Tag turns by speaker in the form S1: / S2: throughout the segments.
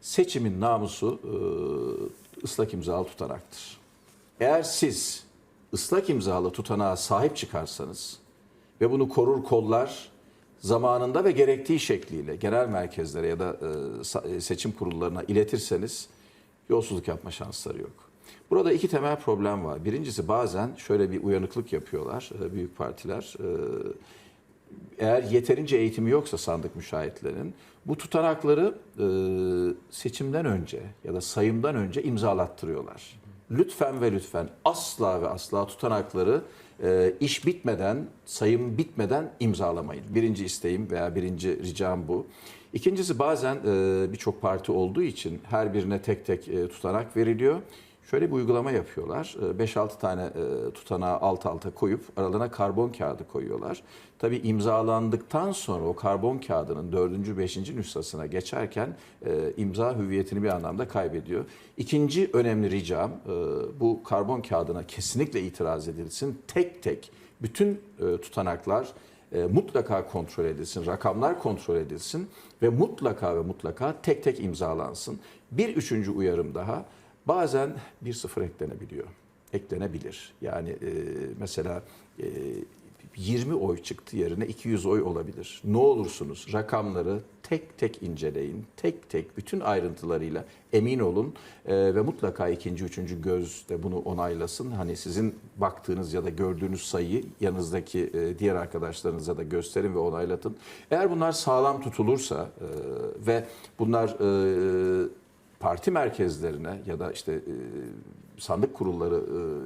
S1: seçimin namusu e, ıslak imzalı tutanaktır. Eğer siz ıslak imzalı tutanağa sahip çıkarsanız ve bunu korur kollar zamanında ve gerektiği şekliyle genel merkezlere ya da e, e, seçim kurullarına iletirseniz yolsuzluk yapma şansları yok. Burada iki temel problem var. Birincisi bazen şöyle bir uyanıklık yapıyorlar büyük partiler. Eğer yeterince eğitimi yoksa sandık müşahitlerinin bu tutanakları e, seçimden önce ya da sayımdan önce imzalattırıyorlar. Lütfen ve lütfen asla ve asla tutanakları e, iş bitmeden, sayım bitmeden imzalamayın. Birinci isteğim veya birinci ricam bu. İkincisi bazen e, birçok parti olduğu için her birine tek tek e, tutanak veriliyor. Şöyle bir uygulama yapıyorlar. Ee, 5-6 tane e, tutanağı alt alta koyup aralarına karbon kağıdı koyuyorlar. Tabii imzalandıktan sonra o karbon kağıdının 4. 5. nüshasına geçerken e, imza hüviyetini bir anlamda kaybediyor. İkinci önemli ricam e, bu karbon kağıdına kesinlikle itiraz edilsin. Tek tek bütün tutanaklar mutlaka kontrol edilsin, rakamlar kontrol edilsin ve mutlaka ve mutlaka tek tek imzalansın. Bir üçüncü uyarım daha. Bazen 1-0 eklenebiliyor. Eklenebilir. Yani e, mesela e, 20 oy çıktı yerine 200 oy olabilir. Ne olursunuz rakamları tek tek inceleyin. Tek tek bütün ayrıntılarıyla emin olun E, ve mutlaka ikinci, üçüncü göz de bunu onaylasın. Hani sizin baktığınız ya da gördüğünüz sayıyı yanınızdaki e, diğer arkadaşlarınıza da gösterin ve onaylatın. Eğer bunlar sağlam tutulursa e, ve bunlar e, parti merkezlerine ya da işte e, sandık kurulları,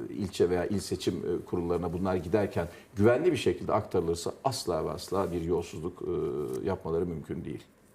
S1: e, ilçe veya il seçim e, kurullarına bunlar giderken güvenli bir şekilde aktarılırsa asla ve asla bir yolsuzluk yapmaları mümkün değil.